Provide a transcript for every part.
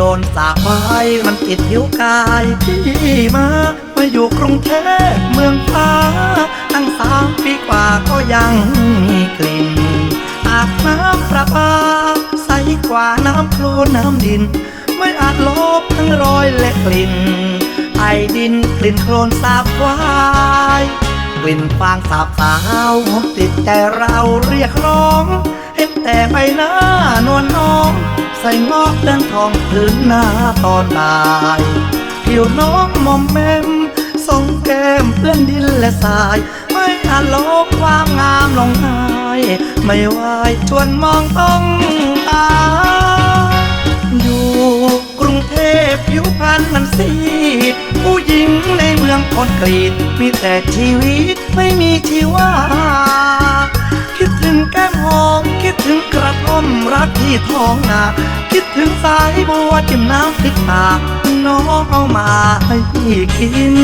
ลนโคลนสาบไวมันติดผิวกายพี่มามาอยู่กรุงเทพเมืองฟ้า ตั้งสามปีกว่าก็ยังมีกลิ่นอาบน้ำประปาใสกว่าน้ำโคลนน้ำดิน ไม่อาจลบทั้งรอยและกลิ่น ไอดินกลิ่นโคลนสาบไว้กลิ่นฟางสาบสาวติดใจเราเรียกร้องเห็นแต่ใบหน้า ใส่งอกเดินทองพื้นหน้าตอนบ่ายผิวน้องมอมแมมทรงแก้มเปื้อนดินและทราย ไม่อาลบความงามลงหายไม่ไหวชวนมองต้องตา อยู่กรุงเทพผิวพรรณมันซีผู้หญิงในเมืองคนกรีตมีแต่ชีวิตไม่มีชีวา ที่ท้องนา คิดถึงสายบัวจิ้มน้ำพริกตาน้องเอามาให้พี่กิน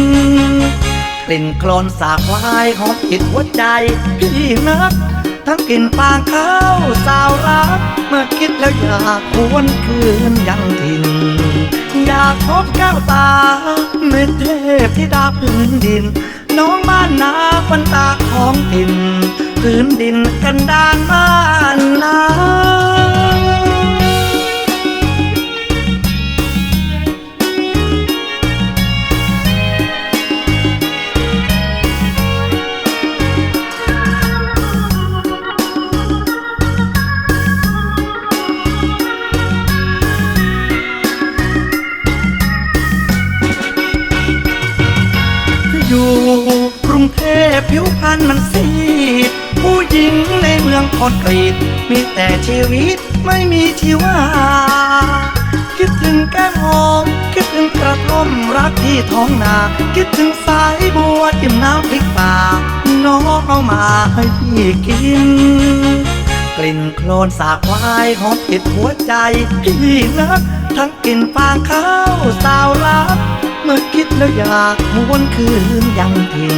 กลิ่นโคลนสาบวายหอมติดหัวใจพี่นัก ทั้งกลิ่นฟางข้าวสาวรัก เมื่อคิดแล้วอยากหวนคืนยังถิ่นอยากพบแก้วตาเม็ดเทพที่ดาพื้นดิน น้องบ้านนาคนตาของถิ่นพื้นดินกันดานบ้านนา กรุงเทพผิวพรรณมันซีดผู้หญิงในเมืองคอนกรีต มีแต่ชีวิตไม่มีชีวา คิดถึงแก้มหอม คิดถึงกระท่อมรักที่ท้องนา คิดถึงสายบัวจิ้มน้ำพริกป่า น้องเอามาให้พี่กิน กลิ่นโคลนสาควายหอมติดหัวใจพี่นักทั้งกลิ่นฟางข้าว แล้วอยากมวนคืนยังถิ่น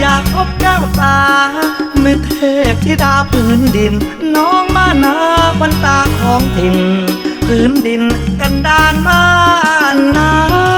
อยากพบแก้วตาเม่เทพที่ดาพื้นดิน น้องมานาวันตาของถิ่นพื้นดินกันดานบ้านนา